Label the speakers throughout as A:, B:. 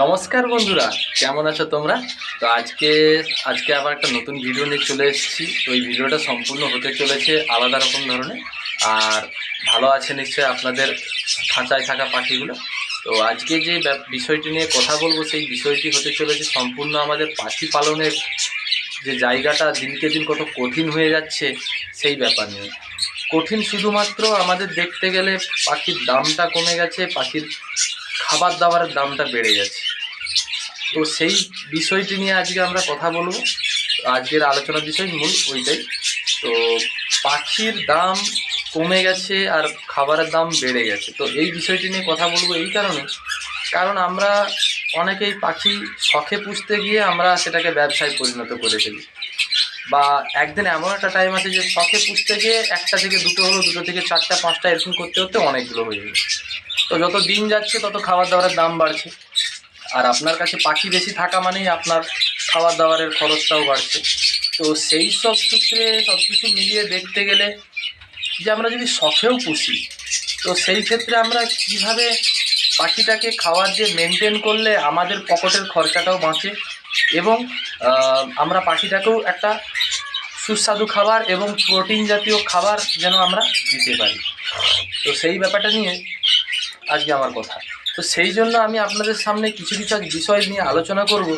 A: নমস্কার বন্ধুরা, কেমন আছো তোমরা? তো আজকে আজকে আবার একটা নতুন ভিডিও নিয়ে চলে এসেছি। তো এই ভিডিওটা সম্পূর্ণ হতে চলেছে আলাদা রকম ধরনের। আর ভালো আছে নিশ্চয়ই আপনাদের খাঁচায় থাকা পাখিগুলো। তো আজকে যে বিষয়টি নিয়ে কথা বলব, সেই বিষয়টি হতে চলেছে সম্পূর্ণ আমাদের পাখি পালনের যে জায়গাটা দিনকে দিন কত কঠিন হয়ে যাচ্ছে, সেই ব্যাপার নিয়ে। কঠিন শুধুমাত্র আমাদের দেখতে গেলে পাখির দামটা কমে গেছে, পাখির খাবার দাবারের দামটা বেড়ে গেছে তো সেই বিষয়টি নিয়ে আজকে আমরা কথা বলব। আজকের আলোচনার বিষয় মূল ওইটাই। তো পাখির দাম কমে গেছে আর খাবারের দাম বেড়ে গেছে। তো এই বিষয়টি নিয়ে কথা বলব এই কারণে। কারণ আমরা অনেকেই পাখি শখে পুষতে গিয়ে আমরা সেটাকে ব্যবসায় পরিণত করে ফেলি। বা একদিন এমন একটা টাইম আছে যে শখে পুষতে গিয়ে একটা থেকে দুটো হলো, দুটো থেকে চারটা, পাঁচটা এরকম করতে করতে অনেকগুলো হয়ে গেছে তো যত দিন যাচ্ছে, তত খাবার দাবারের দাম বাড়ছে। আর আপনার কাছে পাখি বেশি থাকা মানেই আপনার খাবার দাবারের খরচটাও বাড়ছে। তো সেই সব সূত্রে সব কিছু মিলিয়ে দেখতে গেলে যে আমরা যদি শখেও পুষি, তো সেই ক্ষেত্রে আমরা কীভাবে পাখিটাকে খাওয়ার যে মেনটেন করলে আমাদের পকেটের খরচাটাও বাঁচে এবং আমরা পাখিটাকেও একটা সুস্বাদু খাবার এবং প্রোটিন জাতীয় খাবার যেন আমরা দিতে পারি। তো সেই ব্যাপারটা নিয়ে আজকে আমার কথা। তো সেই জন্য আমি আপনাদের সামনে কিছু কিছু বিষয় নিয়ে আলোচনা করব,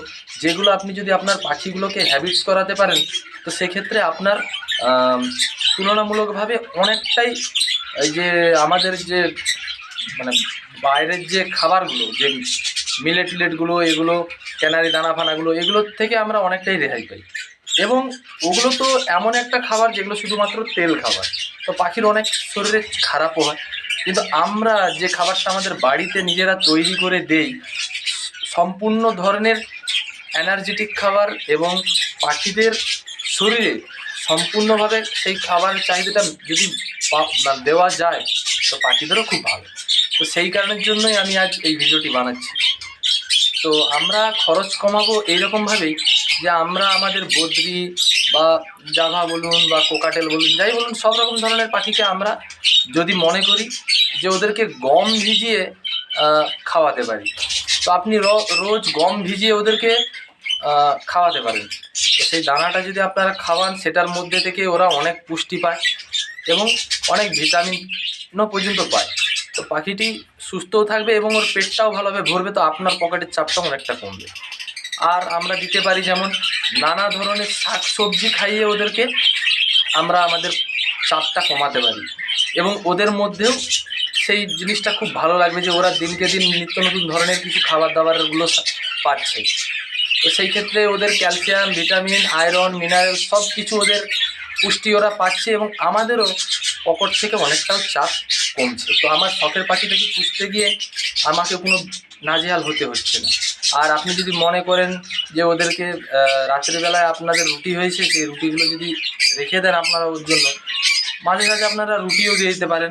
A: যেগুলো আপনি যদি আপনার পাখিগুলোকে হ্যাবিটস করাতে পারেন, তো সেক্ষেত্রে আপনার তুলনামূলকভাবে অনেকটাই এই যে আমাদের যে মানে বাইরের যে খাবারগুলো, যে মিলেট টিলেটগুলো এগুলো ক্যানারি দানা ফানাগুলো এগুলোর থেকে আমরা অনেকটাই রেহাই পাই। এবং ওগুলো তো এমন একটা খাবার যেগুলো শুধুমাত্র তেল খাবার। তো পাখির অনেক শরীরে খারাপও হয়। কিন্তু আমরা যে খাবারটা আমাদের বাড়িতে নিজেরা তৈরি করে দেই, সম্পূর্ণ ধরনের এনার্জেটিক খাবার এবং পাখিদের শরীরে সম্পূর্ণভাবে সেই খাবারের চাহিদাটা যদি দেওয়া যায়, তো পাখিদেরও খুব ভালো। তো সেই কারণের জন্যই আমি আজ এই ভিডিওটি বানাচ্ছি। তো আমরা খরচ কমাবো এইরকমভাবেই যে আমরা আমাদের বদ্রি বা জাভা বলুন বা কোকাটেল বলুন, যাই বলুন, সব রকম ধরনের পাখিকে আমরা যদি মনে করি যে ওদেরকে গম ভিজিয়ে খাওয়াতে পারি। তো আপনি রোজ গম ভিজিয়ে ওদেরকে খাওয়াতে পারেন। তো সেই দানাটা যদি আপনারা খাওয়ান, সেটার মধ্যে থেকে ওরা অনেক পুষ্টি পায় এবং অনেক ভিটামিনও পর্যন্ত পায়। তো পাখিটি সুস্থও থাকবে এবং ওর পেটটাও ভালোভাবে ভরবে, তো আপনার পকেটের চাপটাও অনেকটা কমবে। আর আমরা দিতে পারি যেমন নানা ধরনের শাক সবজি খাইয়ে ওদেরকে আমরা আমাদের চাপটা কমাতে পারি। এবং ওদের মধ্যেও সেই জিনিসটা খুব ভালো লাগবে যে ওরা দিনকে দিন নিত্য নতুন ধরনের কিছু খাবার দাবারগুলো পাচ্ছে। তো সেই ক্ষেত্রে ওদের ক্যালসিয়াম, ভিটামিন, আয়রন মিনারেল সব কিছু ওদের পুষ্টি ওরা পাচ্ছে এবং আমাদেরও পকেট থেকে অনেকটাও চাপ কমছে। তো আমার শখের পাখিটাকে পুষতে গিয়ে আমাকে কোনো নাজেহাল হতে হচ্ছে না। আর আপনি যদি মনে করেন যে ওদেরকে রাত্রিবেলায় আপনাদের রুটি হয়েছে, সেই রুটিগুলো যদি রেখে দেন আপনারা ওর জন্য, মাঝে মাঝে আপনারা রুটিও দিয়ে দিতে পারেন।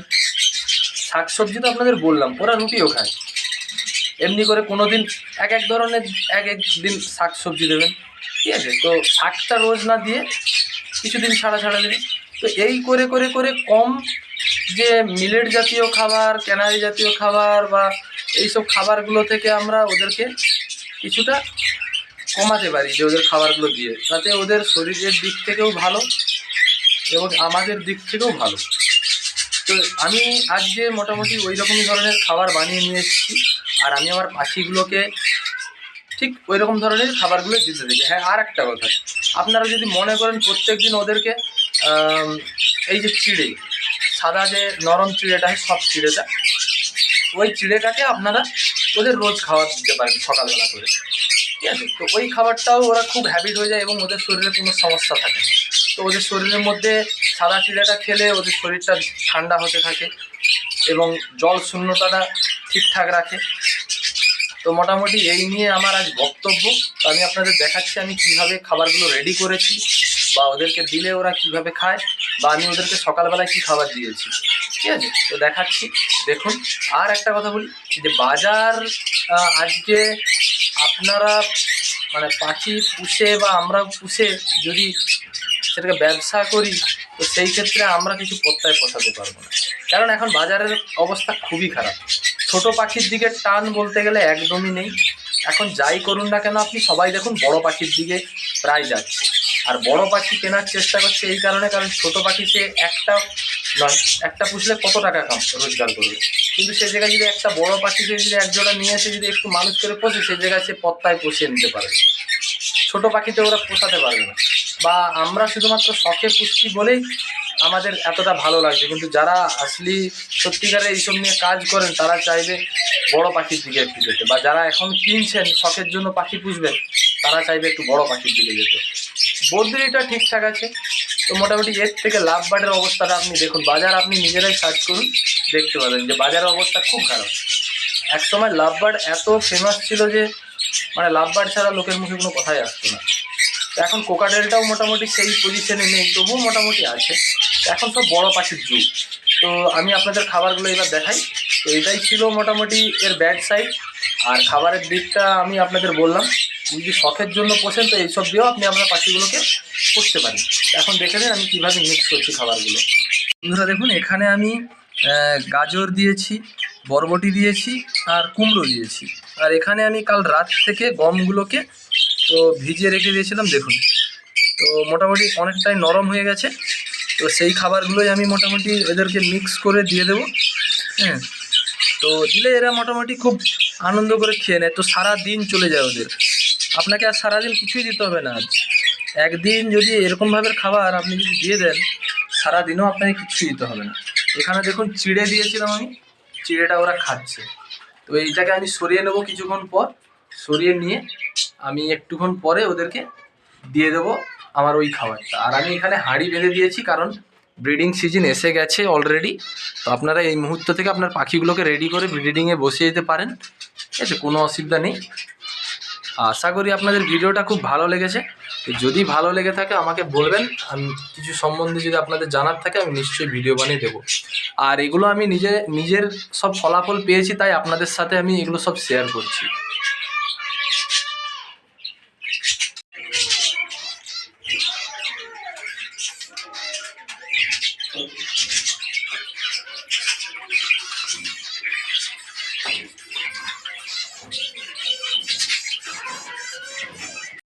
A: শাক সবজি তো আপনাদের বললাম, ওরা রুটিও খায়। এমনি করে কোনো দিন এক এক ধরনের, এক এক দিন শাক সবজি দেবেন, ঠিক আছে? তো শাকটা রোজ না দিয়ে কিছুদিন ছাড়া ছাড়া দেবেন। তো এই করে করে করে কম যে মিলেট জাতীয় খাবার, ক্যানারি জাতীয় খাবার বা এইসব খাবারগুলো থেকে আমরা ওদেরকে কিছুটা কমাতে পারি যে ওদের খাবারগুলো দিয়ে, তাতে ওদের শরীরের দিক থেকেও ভালো এবং আমাদের দিক থেকেও ভালো। তো আমি আজকে মোটামুটি ওই রকমই ধরনের খাবার বানিয়ে নিয়ে এসেছি, আর আমি আমার পাখিগুলোকে ঠিক ওই রকম ধরনের খাবারগুলো দিতে দেখি হ্যাঁ আর একটা কথা, আপনারা যদি মনে করেন প্রত্যেক দিন ওদেরকে এই যে চিড়ে, সাদা যে নরম চিড়েটা হয় সব চিড়েটা, ওই চিড়েটাকে আপনারা ওদের রোজ খাবার দিতে পারেন সকালবেলা করে। ঠিক আছে? তো ওই খাবারটাও ওরা খুব হ্যাবিট হয়ে যায় এবং ওদের শরীরে কোনো সমস্যা থাকে না। তো ওদের শরীরের মধ্যে সাদা চিড়েটা খেলে ওদের শরীরটা ঠান্ডা হতে থাকে এবং জল শূন্যতাটা ঠিকঠাক রাখে। তো মোটামুটি এই নিয়ে আমার আজ বক্তব্য। তো আমি আপনাদের দেখাচ্ছি আমি কীভাবে খাবারগুলো রেডি করেছি। বা ওদেরকে দিলে ওরা কীভাবে খায় বা আমি ওদেরকে সকালবেলায় কি খাবার দিয়েছি। ঠিক আছে? তো দেখাচ্ছি। দেখুন, আর একটা কথা বলি, যে বাজার আজকে আপনারা মানে পাখি পুষে বা আমরা পুষে যদি সেটাকে ব্যবসা করি, তো সেই ক্ষেত্রে আমরা কিছু প্রত্যয় পোষাতে পারব না। কারণ এখন বাজারের অবস্থা খুবই খারাপ। ছোট পাখির দিকে টান বলতে গেলে একদমই নেই। এখন যাই করুন না কেন, আপনি সবাই দেখুন বড় পাখির দিকে প্রায় যাচ্ছে। আর বড় পাখি কেনার চেষ্টা করছে এই কারণে, কারণ ছোট পাখি সে একটা নয়, একটা পুষলে কত টাকা কাম রোজগার করবে? কিন্তু সে জায়গায় যদি একটা বড় পাখিকে যদি এক জোড়া নিয়ে এসে যদি একটু মানুষ করে পোষে, সে জায়গায় সে পত্তায় পুষিয়ে নিতে পারে। ছোট পাখিতে ওরা পোষাতে পারবে না। বা আমরা শুধুমাত্র শখে পুষছি বলেই আমাদের এতটা ভালো লাগছে। কিন্তু যারা আসলি সত্যিকারে এইসব নিয়ে কাজ করেন, তারা চাইবে বড় পাখির দিকে একটু যেতে। বা যারা এখন কিনছেন, শখের জন্য পাখি পুষবেন, তারা চাইবে একটু বড় পাখির দিকে যেতে। বদ্রিটা ঠিকঠাক আছে। তো মোটামুটি এর থেকে লাভ বার্ডের অবস্থাটা আপনি দেখুন, বাজার আপনি নিজেরাই সার্চ করুন, দেখতে পাবেন যে বাজারের অবস্থা খুব খারাপ। এক সময় লাভ বার্ড এত ফেমাস ছিল যে মানে লাভ বার্ড ছাড়া লোকের মুখে কোনো কথাই আসতো না। এখন কোকাডেলটাও মোটামুটি সেই পজিশনে নেই, তবুও মোটামুটি আছে। এখন সব বড় পাখির যুগ। তো আমি আপনাদের খাবারগুলো এবার দেখাই। তো এটাই ছিল মোটামুটি এর ব্যাড সাইড আর খাবারের দিকটা আমি আপনাদের বললাম। যদি শখের জন্য পোষেন, তো এইসব দিয়েও আপনি আপনার পাখিগুলোকে পুষতে পারেন। এখন দেখে নিন আমি কীভাবে মিক্স করছি খাবারগুলো। বন্ধুরা দেখুন, এখানে আমি গাজর দিয়েছি, বরবটি দিয়েছি, আর কুমড়ো দিয়েছি। আর এখানে আমি কাল রাত থেকে গমগুলোকে, তো ভিজিয়ে রেখে দিয়েছিলাম, দেখুন। তো মোটামুটি অনেকটাই নরম হয়ে গেছে। তো সেই খাবারগুলোই আমি মোটামুটি এদেরকে মিক্স করে দিয়ে দেবো। হ্যাঁ। তো দিলে এরা মোটামুটি খুব আনন্দ করে খেয়ে নেয়। তো সারা দিন চলে যায় ওদের। আপনাকে আর সারাদিন কিছুই দিতে হবে না আজ। একদিন যদি এরকমভাবে খাবার আপনি যদি দিয়ে দেন, সারাদিনও আপনাকে কিছুই দিতে হবে না। এখানে দেখুন চিড়ে দিয়েছিলাম আমি, চিড়েটা ওরা খাচ্ছে। তো এইটাকে আমি সরিয়ে নেব কিছুক্ষণ পর। সরিয়ে নিয়ে আমি একটুক্ষণ পরে ওদেরকে দিয়ে দেবো আমার ওই খাবারটা। আর আমি এখানে হাঁড়ি বেঁধে দিয়েছি, কারণ ব্রিডিং সিজন এসে গেছে অলরেডি। তো আপনারা এই মুহূর্ত থেকে আপনার পাখিগুলোকে রেডি করে ব্রিডিংয়ে বসিয়ে দিতে পারেন। ঠিক আছে কোনো অসুবিধা নেই। আশা করি আপনাদের ভিডিওটা খুব ভালো লেগেছে। যদি ভালো লেগে থাকে আমাকে বলবেন, আমি কিছু সম্বন্ধে যদি আপনাদের জানার থাকে, আমি নিশ্চয়ই ভিডিও বানিয়ে দেবো। আর এগুলো আমি নিজে, নিজের সব ফলাফল পেয়েছি, তাই আপনাদের সাথে আমি এগুলো সব শেয়ার করছি।